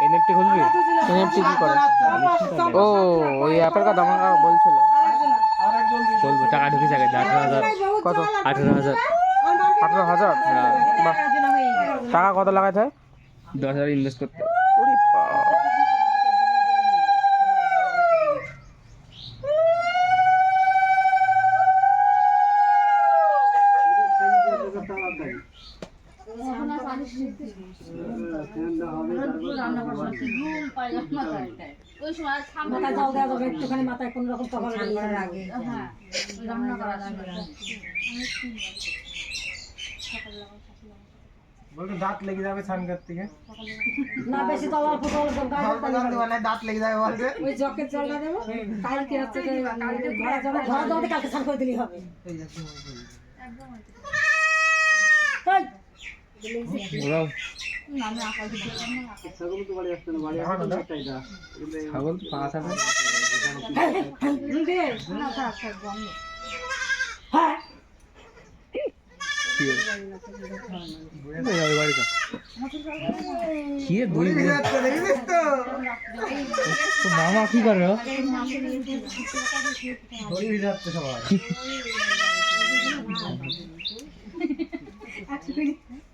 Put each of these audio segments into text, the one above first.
NFT খুলবি? NFT কি করে ও ওই অ্যাপের কথা আমাকে বলছিল। বলব টাকা ঢুকেছে আগে আঠারো হাজার। কত? আঠারো হাজার। আঠারো হাজার? টাকা কত লাগাতে হয়? দশ হাজার ইনভেস্ট করতে ওরে বাবা। মাথায়। জল দেওয়া যাবে একটুখানি মাথায়। কোনো রকম তখন বলতো দাঁত লেগে যাবে স্নান করতে গিয়ে। না বেশি তলার ফুটল দাঁত লেগে যাবে বলছে ওই জকের জলটা দেবো? কালকে হচ্ছে কালকে ঘরে জল ঘরে জলতে কালকে স্নান করে দিলেই হবে। দেখিস তো তো মামা কি করে সবাই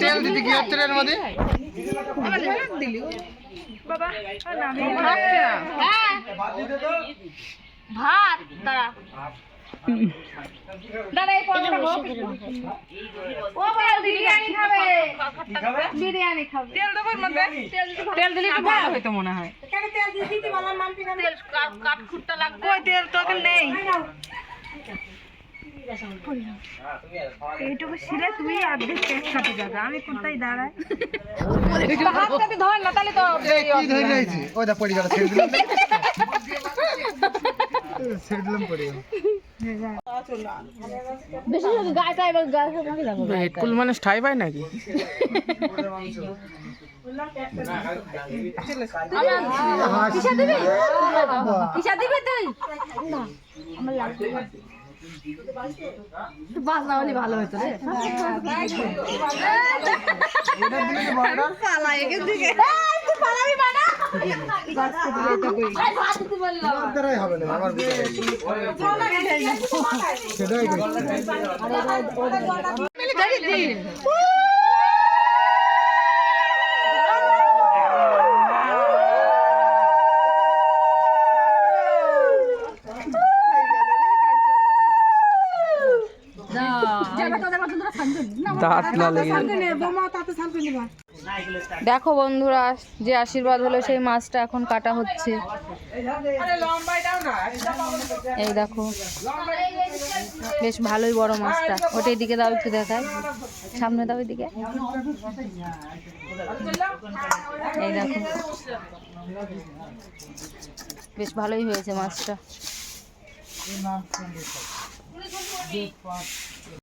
তেল দিতে কি হচ্ছে এর মধ্যে ভাত তারা দাদা এই পরোটা হোক ও তেল বিরিয়ানি খাবে। বিরিয়ানি খাবে। তেল দেবো মধ্যে? তেল দিলে একটু ভালো হতো মনে হয়। কেন তেল দিয়ে দিতে বললাম নাম পিনা তেল কাঠ- কাঠ খুঁটটা লাগবে। কই তেল তো নেই। এইটুকু ছিলে তুমি অর্ধেক পেট কাটে যাবে। আমি কোথায় দাঁড়াই? হাতটাতে ধর না তাহলে তো কি ধরে রয়েছে? ওই পড়ে গেল ছেড়ে দিলাম। ছেড়ে দিলাম পড়ে গেল হেডকুল মানে ঠাই পায় নাকি? ভালো হতো রে। এটা দিলে কি বড়টা দ্বারাই হবে না আমার সেটাই কইছি। দাঁত না লেগে দেখো বন্ধুরা, যে আশীর্বাদ হলো সেই মাছটা এখন কাটা হচ্ছে। এই দেখো, বেশ ভালোই বড় মাছটা। ওটা এদিকে দাও, একটু দেখায় সামনে দাও এদিকে। এই দেখো, বেশ ভালোই হয়েছে মাছটা।